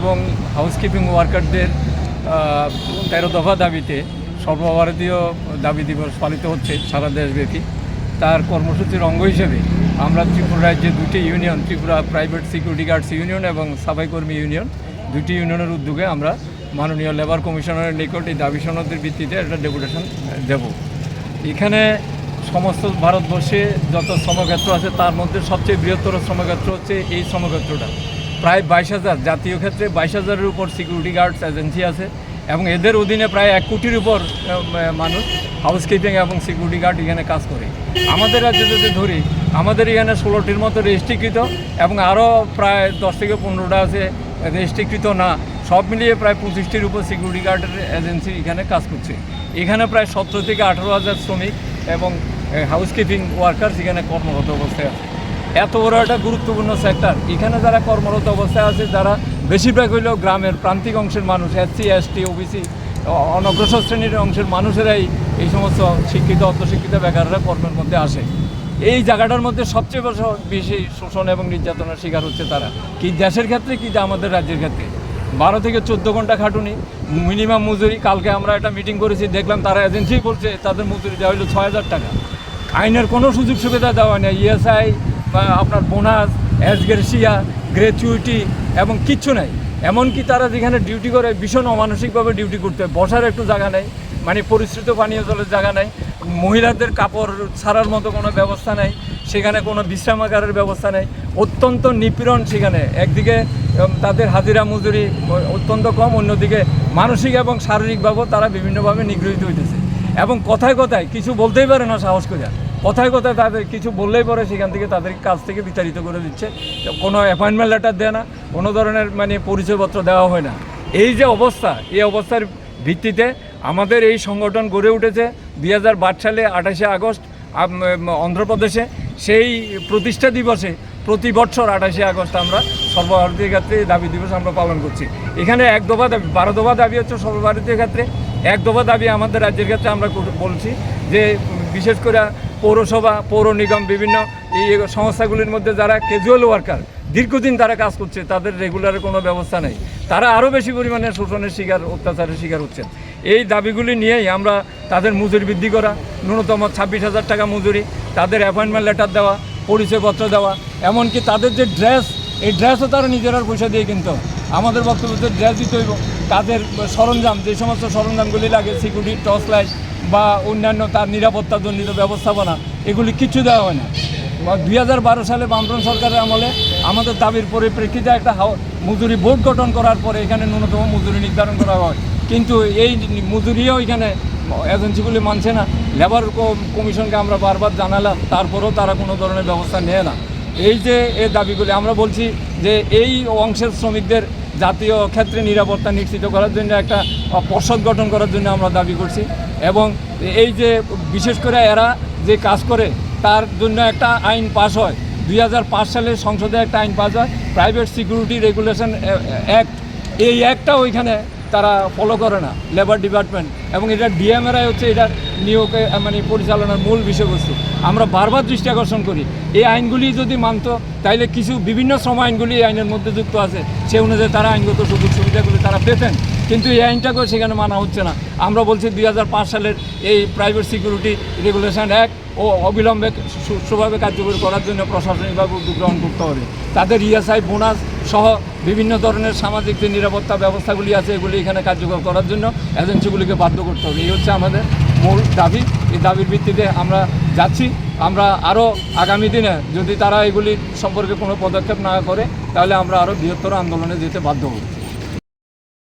এবং হাউসকিপিং ওয়ার্কারদের তেরো দফা দাবিতে সর্বভারতীয় দাবি দিবস পালিত হচ্ছে সারা দেশব্যাপী। তার কর্মসূচির অঙ্গ হিসেবে আমরা ত্রিপুরা রাজ্যে দুটি union, Tripura private security guards union এবং সাফাই কর্মী ইউনিয়ন, দুটি ইউনিয়নের উদ্যোগে আমরা মাননীয় লেবার কমিশনারের নিকট এই দাবি সনদের ভিত্তিতে একটা ডেপুটেশন দেব। এখানে সমস্ত ভারতবর্ষে যত শ্রমক্ষেত্র আছে, তার মধ্যে সবচেয়ে বৃহত্তর শ্রমক্ষেত্র হচ্ছে এই শ্রমক্ষেত্রটা। প্রায় বাইশ হাজার, জাতীয় ক্ষেত্রে বাইশ হাজারের উপর সিকিউরিটি গার্ডস এজেন্সি আছে এবং এদের অধীনে প্রায় এক কোটির উপর মানুষ হাউসকিপিং এবং সিকিউরিটি গার্ড এখানে কাজ করে। আমাদের রাজ্যে যদি ধরি, আমাদের এখানে ষোলোটির মতো রেজিস্ট্রিকৃত এবং আরও প্রায় দশ থেকে পনেরোটা আছে রেজিস্ট্রিকৃত না, সব মিলিয়ে প্রায় পঁচিশটির উপর সিকিউরিটি গার্ডের এজেন্সি এখানে কাজ করছে। এখানে প্রায় সতেরো থেকে আঠেরো হাজার শ্রমিক এবং হাউসকিপিং ওয়ার্কার এখানে কর্মরত অবস্থায় আছে। এত বড় একটা গুরুত্বপূর্ণ সেক্টর এখানে যারা কর্মরত অবস্থায় আছে, যারা বেশিরভাগ হইলেও গ্রামের প্রান্তিক অংশের মানুষ এসসি এসটি ওবিসি অনগ্রসর শ্রেণির অংশের মানুষেরাই এই সমস্ত শিক্ষিত অর্ধশিক্ষিত বেকাররা কর্মের মধ্যে আসে। এই জায়গাটার মধ্যে সবচেয়ে বেশি শোষণ এবং নির্যাতনের শিকার হচ্ছে তারা। কি দেশের ক্ষেত্রে, কি আমাদের রাজ্যের ক্ষেত্রে। বারো থেকে চোদ্দ ঘণ্টা খাটুনি মিনিমাম মজুরি। কালকে আমরা একটা মিটিং করেছি, দেখলাম তারা এজেন্সি বলছে, তাদের মজুরি দেওয়া হলো ছয় হাজার টাকা। আইনের কোনো সুযোগ সুবিধা দেওয়া নেই। ইএসআই বা আপনার বোনাস অ্যাসগ্রেসিয়া গ্র্যাচুইটি এবং কিচ্ছু নাই। এমনকি তারা যেখানে ডিউটি করে ভীষণ অমানসিকভাবে ডিউটি করতে হয়। বসার একটু জায়গা নেই মানে পরিশ্রিত পানীয় জলের জায়গা নেই। মহিলাদের কাপড় ছাড়ার মতো কোনো ব্যবস্থা নেই, সেখানে কোনো বিশ্রামাগারের ব্যবস্থা নেই। অত্যন্ত নিপীড়ন সেখানে। একদিকে তাদের হাজিরা মজুরি অত্যন্ত কম, অন্যদিকে মানসিক এবং শারীরিকভাবেও তারা বিভিন্নভাবে নিগৃহীত হইতেছে। এবং কথায় কথায় কিছু বলতেই পারে না সাহস করে কথায় কথায় তাদের কিছু বললেই পরে সেখান থেকে তাদের কাছ থেকে বিতাড়িত করে দিচ্ছে। কোনো অ্যাপয়েন্টমেন্ট লেটার দেয় না, কোনো ধরনের মানে পরিচয়পত্র দেওয়া হয় না। এই যে অবস্থা, এই অবস্থার ভিত্তিতে আমাদের এই সংগঠন গড়ে উঠেছে দুই সালে আঠাশে আগস্ট অন্ধ্রপ্রদেশে। সেই প্রতিষ্ঠা দিবসে প্রতি বছর আঠাশে আগস্ট আমরা সর্বভারতীয় ক্ষেত্রে দাবি দিবস আমরা পালন করছি। এখানে এক দফা দাবি, বারো দফা দাবি হচ্ছে সর্বভারতীয় ক্ষেত্রে। এক দফা দাবি আমাদের রাজ্যের ক্ষেত্রে আমরা বলছি যে বিশেষ করে পৌরসভা, পৌর নিগম, বিভিন্ন এই সংস্থাগুলির মধ্যে যারা ক্যাজুয়াল ওয়ার্কার দীর্ঘদিন তারা কাজ করছে, তাদের রেগুলার কোনো ব্যবস্থা নেই। তারা আরও বেশি পরিমাণে শোষণের শিকার, অত্যাচারের শিকার হচ্ছেন। এই দাবিগুলি নিয়েই আমরা তাদের মজুরি বৃদ্ধি করা, ন্যূনতম ছাব্বিশ হাজার টাকা মজুরি, তাদের অ্যাপয়েন্টমেন্ট লেটার দেওয়া, পরিচয়পত্র দেওয়া, এমনকি তাদের যে ড্রেস এই ড্রেসও তারা নিজেরা পয়সা দিয়ে কিনতে আমাদের বক্তব্য ড্রেস দিতে হইব। তাদের সরঞ্জাম, যে সমস্ত সরঞ্জামগুলি লাগে সিকিউরিটি টর্চ লাইট বা অন্যান্য তার নিরাপত্তা নিরাপত্তাজনিত ব্যবস্থাপনা, এগুলি কিচ্ছু দেওয়া হয় না। দুই হাজার বারো সালে বামফ্রন্ট সরকারের আমলে আমাদের দাবির পরিপ্রেক্ষিতে একটা মজুরি বোর্ড গঠন করার পরে এখানে ন্যূনতম মজুরি নির্ধারণ করা হয়। কিন্তু এই মজুরিও এখানে এজেন্সিগুলি মানছে না। লেবার কমিশনকে আমরা বারবার জানালাম, তারপরেও তারা কোনো ধরনের ব্যবস্থা নেয় না। এই যে এই দাবিগুলি, আমরা বলছি যে এই অংশের শ্রমিকদের জাতীয় ক্ষেত্রে নিরাপত্তা নিশ্চিত করার জন্য একটা পর্ষদ গঠন করার জন্য আমরা দাবি করছি। এবং এই যে বিশেষ করে এরা যে কাজ করে, তার জন্য একটা আইন পাশ হয়। দুই হাজার পাঁচ সালে সংসদে একটা আইন পাস হয়। প্রাইভেট সিকিউরিটি রেগুলেশন অ্যাক্ট এই অ্যাক্টটা ওইখানে তারা ফলো করে না লেবার ডিপার্টমেন্ট এবং এটা ডিএমএরাই হচ্ছে এটা নিয়োগে মানে পরিচালনার মূল বিষয়বস্তু। আমরা বারবার দৃষ্টি আকর্ষণ করি। এই আইনগুলি যদি মানত, তাইলে কিছু বিভিন্ন শ্রম আইনগুলি এই আইনের মধ্যে যুক্ত আছে। সে অনুযায়ী তারা আইনগত সুযোগ সুবিধাগুলি তারা পেতেন। কিন্তু এই আইনটাকেও সেখানে মানা হচ্ছে না। আমরা বলছি দুই হাজার পাঁচ সালের এই প্রাইভেট সিকিউরিটি রেগুলেশন অ্যাক্ট ও অবিলম্বে সুষ্ঠুভাবে কার্যকরী করার জন্য প্রশাসনিকভাবে উদ্যোগ গ্রহণ করতে হবে। তাদের ইএসআই বোনাস সহ বিভিন্ন ধরনের সামাজিক যে নিরাপত্তা ব্যবস্থাগুলি আছে, এগুলি এখানে কার্যকর করার জন্য এজেন্সিগুলিকে বাধ্য করতে হবে। এই হচ্ছে আমাদের মূল দাবি। এই দাবির ভিত্তিতে আমরা যাচ্ছি। আমরা আরও আগামী দিনে যদি তারা এগুলি সম্পর্কে কোনো পদক্ষেপ না করে, তাহলে আমরা আরও বৃহত্তর আন্দোলনে যেতে বাধ্য হব।